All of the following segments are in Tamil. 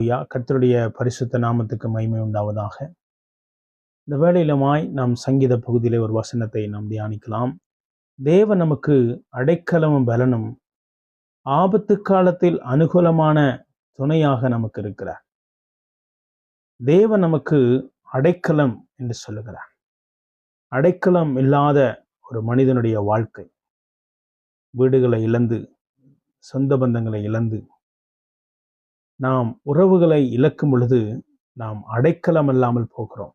ஐயா கர்த்தருடைய பரிசுத்த நாமத்துக்கு மகிமை உண்டாவதாக. இந்த வேளையிலுமாய் நாம் சங்கீத பகுதியிலே ஒரு வசனத்தை நாம் தியானிக்கலாம். தேவ நமக்கு அடைக்கலமும் பலனும் ஆபத்து காலத்தில் அனுகூலமான துணையாக நமக்கு இருக்கிறார். தேவ நமக்கு அடைக்கலம் என்று சொல்லுகிறார். அடைக்கலம் இல்லாத ஒரு மனிதனுடைய வாழ்க்கை. வீடுகளை இழந்து சொந்த பந்தங்களை இழந்து நாம் உறவுகளை இழக்கும் பொழுது நாம் அடைக்கலம் இல்லாமல் போகிறோம்.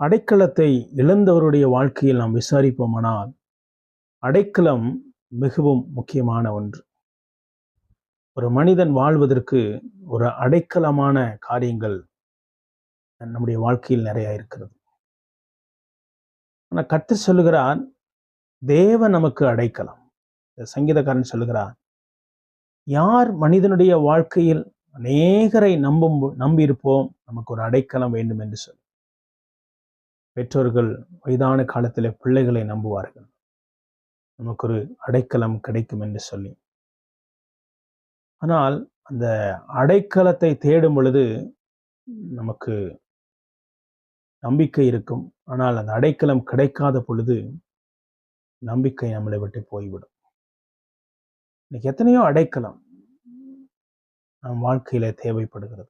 அடைக்கலத்தை இழந்தவருடைய வாழ்க்கையில் நாம் விசாரிப்போமானால் அடைக்கலம் மிகவும் முக்கியமான ஒன்று. ஒரு மனிதன் வாழ்வதற்கு ஒரு அடைக்கலமான காரியங்கள் நம்முடைய வாழ்க்கையில் நிறைய இருக்கிறது. ஆனால் கற்று சொல்லுகிறார் தேவன் நமக்கு அடைக்கலம். இந்த சங்கீதக்காரன் சொல்லுகிறார் யார் மனிதனுடைய வாழ்க்கையில் அநேகரை நம்பும் நம்பியிருப்போம்? நமக்கு ஒரு அடைக்கலம் வேண்டும் என்று சொல்லி. பெற்றோர்கள் வயதான காலத்தில் பிள்ளைகளை நம்புவார்கள். நமக்கு ஒரு அடைக்கலம் கிடைக்கும் என்று சொல்லி. ஆனால் அந்த அடைக்கலத்தை தேடும் பொழுது நமக்கு நம்பிக்கை இருக்கும். ஆனால் அந்த அடைக்கலம் கிடைக்காத பொழுது நம்பிக்கை நம்மளை விட்டு போய்விடும். இன்னைக்கு எத்தனையோ அடைக்கலம் நம் வாழ்க்கையில தேவைப்படுகிறது.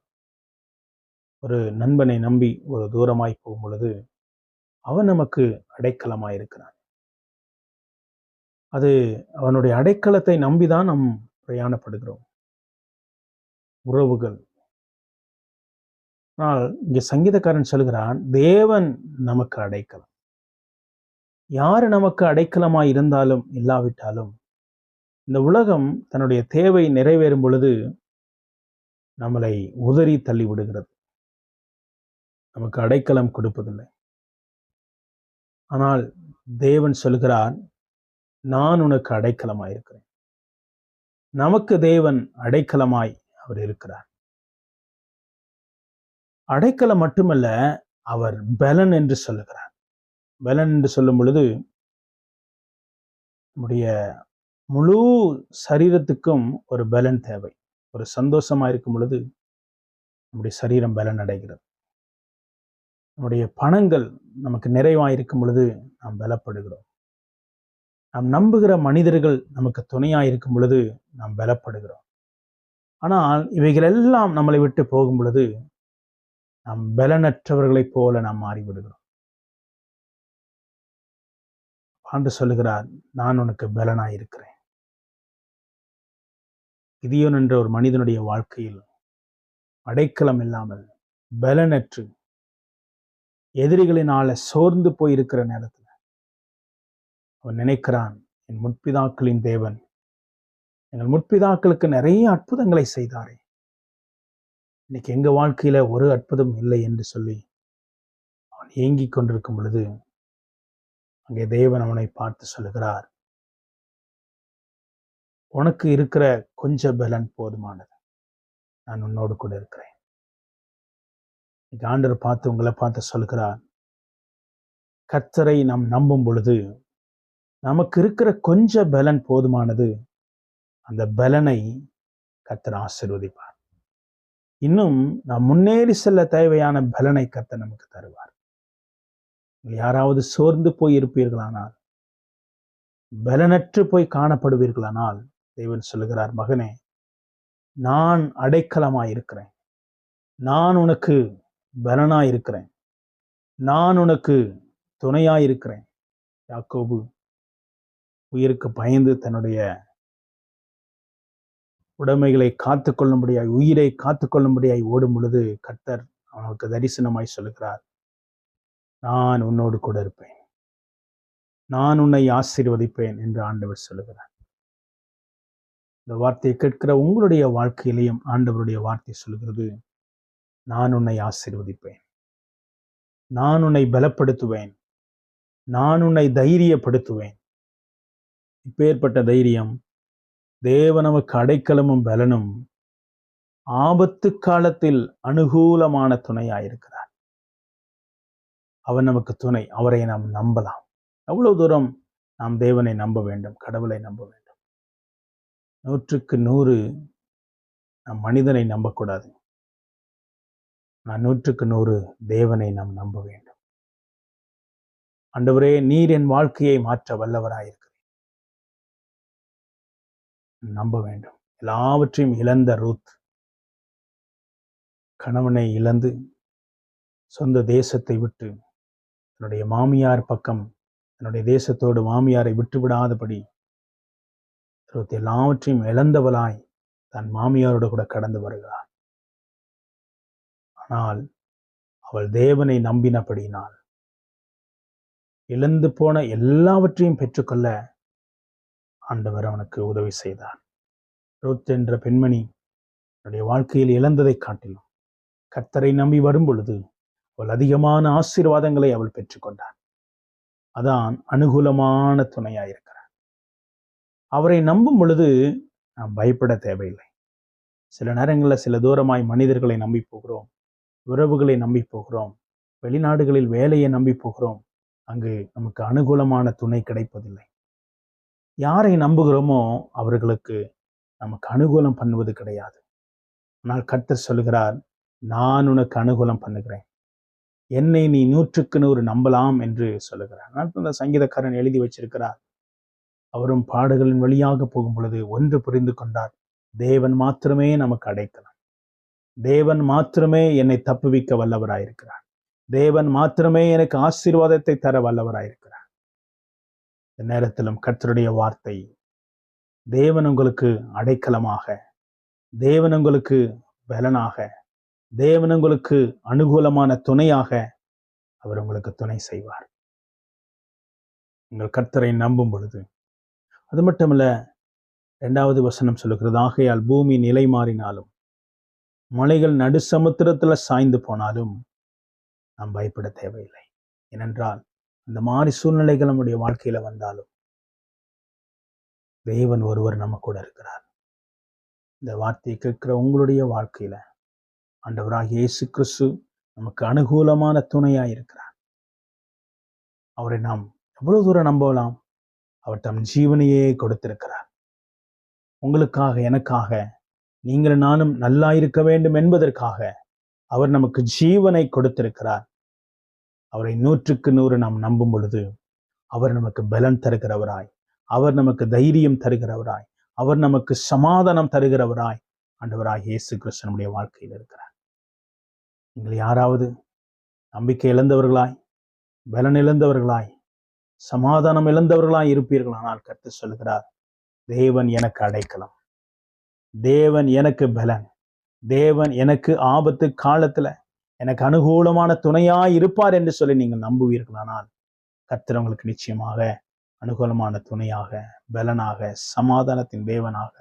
ஒரு நண்பனை நம்பி ஒரு தூரமாய் போகும் பொழுது அவன் நமக்கு அடைக்கலமாய் இருக்கிறான். அது அவனுடைய அடைக்கலத்தை நம்பிதான் நாம் பிரயாணப்படுகிறோம். உறவுகள். ஆனால் இங்கே சங்கீதக்காரன் சொல்கிறான் தேவன் நமக்கு அடைக்கலம். யார் நமக்கு அடைக்கலமாய் இருந்தாலும் இல்லாவிட்டாலும் இந்த உலகம் தன்னுடைய தேவை நிறைவேறும் பொழுது நம்மளை உதறி தள்ளி விடுகிறது. நமக்கு அடைக்கலம் கொடுப்பதில்லை. ஆனால் தேவன் சொல்கிறார் நான் உனக்கு அடைக்கலமாய் இருக்கிறேன். நமக்கு தேவன் அடைக்கலமாய் அவர் இருக்கிறார். அடைக்கலம் மட்டுமல்ல அவர் பலன் என்று சொல்லுகிறார். பலன் என்று சொல்லும் பொழுது நம்முடைய முழு சரீரத்துக்கும் ஒரு பலன் தேவை. ஒரு சந்தோஷமா இருக்கும் பொழுது நம்முடைய சரீரம் பலன் அடைகிறது. நம்முடைய பணங்கள் நமக்கு நிறைவாக இருக்கும் பொழுது நாம் பலப்படுகிறோம். நாம் நம்புகிற மனிதர்கள் நமக்கு துணையாக இருக்கும் பொழுது நாம் பலப்படுகிறோம். ஆனால் இவைகள் எல்லாம் நம்மளை விட்டு போகும் பொழுது நாம் பலனற்றவர்களைப் போல நாம் மாறிவிடுகிறோம். ஆண்டு சொல்லுகிறார் நான் உனக்கு பலனாய் இருக்கிறேன் கிதியோன் என்ற ஒரு மனிதனுடைய வாழ்க்கையில் அடைக்கலம் இல்லாமல் பலனற்று எதிரிகளினால சோர்ந்து போயிருக்கிற நேரத்தில் அவன் நினைக்கிறான் என் முற்பிதாக்களின் தேவன் எங்கள் முற்பிதாக்களுக்கு நிறைய அற்புதங்களை செய்தாரே. இன்னைக்கு எங்க வாழ்க்கையில ஒரு அற்புதம் இல்லை என்று சொல்லி அவன் ஏங்கிக் கொண்டிருக்கும் பொழுது அங்கே தேவன் அவனை பார்த்து சொல்லுகிறார் உனக்கு இருக்கிற கொஞ்ச பலன் போதுமானது. நான் உன்னோடு கூட இருக்கிறேன். ஆண்டர் பார்த்து உங்களை பார்த்து சொல்கிறார். கர்த்தரை நாம் நம்பும் பொழுது நமக்கு இருக்கிற கொஞ்ச பலன் போதுமானது. அந்த பலனை கர்த்தர் ஆசிர்வதிப்பார். இன்னும் நாம் முன்னேறி செல்ல தேவையான பலனை கர்த்தர் நமக்கு தருவார். யாராவது சோர்ந்து போய் இருப்பீர்களானால் பலனற்று போய் காணப்படுவீர்களானால் தேவன் சொல்லுகிறார் மகனே நான் அடைக்கலமாய் இருக்கிறேன் நான் உனக்கு பலனாய் இருக்கிறேன் நான் உனக்கு துணையாய் இருக்கிறேன் யாக்கோபு உயிருக்கு பயந்து தன்னுடைய உடைமைகளை காத்து கொள்ளும்படியாய் உயிரை காத்து கொள்ளும்படியாய் ஓடும் பொழுது கர்த்தர் அவனுக்கு தரிசனமாய் சொல்லுகிறார் நான் உன்னோடு கூட இருப்பேன். நான் உன்னை ஆசீர்வதிப்பேன் என்று ஆண்டவர் சொல்லுகிறார். இந்த வார்த்தையை கேட்கிற உங்களுடைய வாழ்க்கையிலையும் ஆண்டவருடைய வார்த்தை சொல்கிறது நான் உன்னை ஆசீர்வதிப்பேன். நான் உன்னை பலப்படுத்துவேன். நான் உன்னை தைரியப்படுத்துவேன். இப்பேற்பட்ட தைரியம் தேவ நமக்கு அடைக்கலமும் பலனும் ஆபத்து காலத்தில் அனுகூலமான துணையாயிருக்கிறார். அவன் நமக்கு துணை அவரை நாம் நம்பலாம். எவ்வளவு தூரம் நாம் தேவனை நம்ப வேண்டும் கடவுளை நம்ப வேண்டும். நூற்றுக்கு நூறு நாம் மனிதனை நம்பக்கூடாது. நான் நூற்றுக்கு நூறு தேவனை நாம் நம்ப வேண்டும். அண்டவரே நீர் என் வாழ்க்கையை மாற்ற வல்லவராயிருக்கிறேன். நம்ப வேண்டும். எல்லாவற்றையும் இழந்த ரூத் கணவனை இழந்து சொந்த தேசத்தை விட்டு என்னுடைய மாமியார் பக்கம் என்னுடைய தேசத்தோடு மாமியாரை விட்டுவிடாதபடி ரூத் எல்லாவற்றையும் இழந்தவளாய் தன் மாமியாரோடு கூட கடந்து வருகிறாள். ஆனால் அவள் தேவனை நம்பினபடினால் இழந்து போன எல்லாவற்றையும் பெற்றுக்கொள்ள ஆண்டவர் அவனுக்கு உதவி செய்தார். ரூத் என்ற பெண்மணி தன்னுடைய வாழ்க்கையில் இழந்ததை காட்டிலும் கர்த்தரை நம்பி வரும் பொழுது அவள் அதிகமான ஆசீர்வாதங்களை அவள் பெற்றுக்கொண்டார் அதான் அனுகூலமான துணையாயிருக்கிறார் அவரை நம்பும் பொழுது நாம் பயப்பட தேவையில்லை. சில நேரங்களில் சில தூரமாய் மனிதர்களை நம்பி போகிறோம் உறவுகளை நம்பி போகிறோம் வெளிநாடுகளில் வேலையை நம்பி போகிறோம் அங்கு நமக்கு அனுகூலமான துணை கிடைப்பதில்லை. யாரை நம்புகிறோமோ அவர்களுக்கு நமக்கு அனுகூலம் பண்ணுவது கிடையாது. ஆனால் கர்த்தர் சொல்கிறார் நான் உனக்கு அனுகூலம் பண்ணுகிறேன். என்னை நீ நூற்றுக்கு நூறு நம்பலாம் என்று சொல்லுகிறார். அந்த சங்கீதக்காரன் எழுதி வச்சிருக்கிறார். அவரும் பாடுகளின் வழியாக போகும் பொழுது ஒன்று புரிந்து கொண்டார். தேவன் மாத்திரமே நமக்கு அடைக்கலாம். தேவன் மாத்திரமே என்னை தப்புவிக்க வல்லவராயிருக்கிறார். தேவன் மாத்திரமே எனக்கு ஆசீர்வாதத்தை தர வல்லவராயிருக்கிறார். இந்த நேரத்திலும் கர்த்தருடைய வார்த்தை தேவன் உங்களுக்கு அடைக்கலமாக தேவன் உங்களுக்கு பலனாக தேவன் உங்களுக்கு அனுகூலமான துணையாக அவர் உங்களுக்கு துணை செய்வார். உங்கள் கர்த்தரை நம்பும் பொழுது அது மட்டுமல்ல ரெண்டாவது வசனம் சொல்லுகிறது ஆகையால் பூமி நிலை மாறினாலும் மலைகள் நடு சமுத்திரத்துல சாய்ந்து போனாலும் நாம் பயப்பட தேவையில்லை. ஏனென்றால் இந்த மாதிரி சூழ்நிலைகள் நம்முடைய வாழ்க்கையில வந்தாலும் தேவன் ஒருவர் நம்ம கூட இருக்கிறார். இந்த வார்த்தையை கேட்கிற உங்களுடைய வாழ்க்கையில ஆண்டவராக இயேசு கிறிஸ்து நமக்கு அனுகூலமான துணையாக இருக்கிறார். அவரை நாம் எவ்வளவு தூரம் நம்பலாம்? அவர் தம் ஜீவனையே கொடுத்திருக்கிறார். உங்களுக்காக எனக்காக நீங்கள் நானும் நல்லாயிருக்க வேண்டும் என்பதற்காக அவர் நமக்கு ஜீவனை கொடுத்திருக்கிறார். அவரை நூற்றுக்கு நூறு நாம் நம்பும் பொழுது அவர் நமக்கு பலன் தருகிறவராய் அவர் நமக்கு தைரியம் தருகிறவராய் அவர் நமக்கு சமாதானம் தருகிறவராய் ஆண்டவராய் இயேசு கிருஷ்ணனுடைய வாழ்க்கையில் இருக்கிறார். நீங்கள் யாராவது நம்பிக்கை இழந்தவர்களாய் பலன் இழந்தவர்களாய் சமாதானம் இழந்தவர்களாய் இருப்பீர்களானால் கற்று சொல்கிறார் தேவன் எனக்கு அடைக்கலாம். தேவன் எனக்கு பலன். தேவன் எனக்கு ஆபத்து காலத்துல எனக்கு அனுகூலமான துணையா இருப்பார் என்று சொல்லி நீங்கள் நம்புவீர்களானால் கர்த்தர் உங்களுக்கு நிச்சயமாக அனுகூலமான துணையாக பலனாக சமாதானத்தின் தேவனாக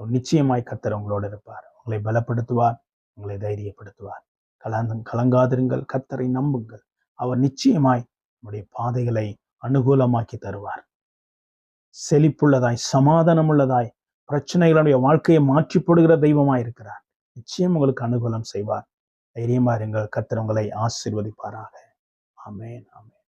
நிச்சயமாய் கர்த்தர் உங்களோடு இருப்பார். உங்களை பலப்படுத்துவார் உங்களை தைரியப்படுத்துவார். கலந்து கலங்காதிருங்கள். கர்த்தரை நம்புங்கள். அவர் நிச்சயமாய் நம்முடைய பாதைகளை அனுகூலமாக்கி தருவார். செழிப்புள்ளதாய் சமாதானம் உள்ளதாய் பிரச்சனைகளுடைய வாழ்க்கையை மாற்றி போடுகிற தெய்வமாய் இருக்கிறார். நிச்சயம் உங்களுக்கு அனுகூலம் செய்வார். தைரியமா இருங்கள். கர்த்தர் ஆசிர்வதிப்பாராக ஆசீர்வதிப்பாராக. ஆமேன் ஆமேன்.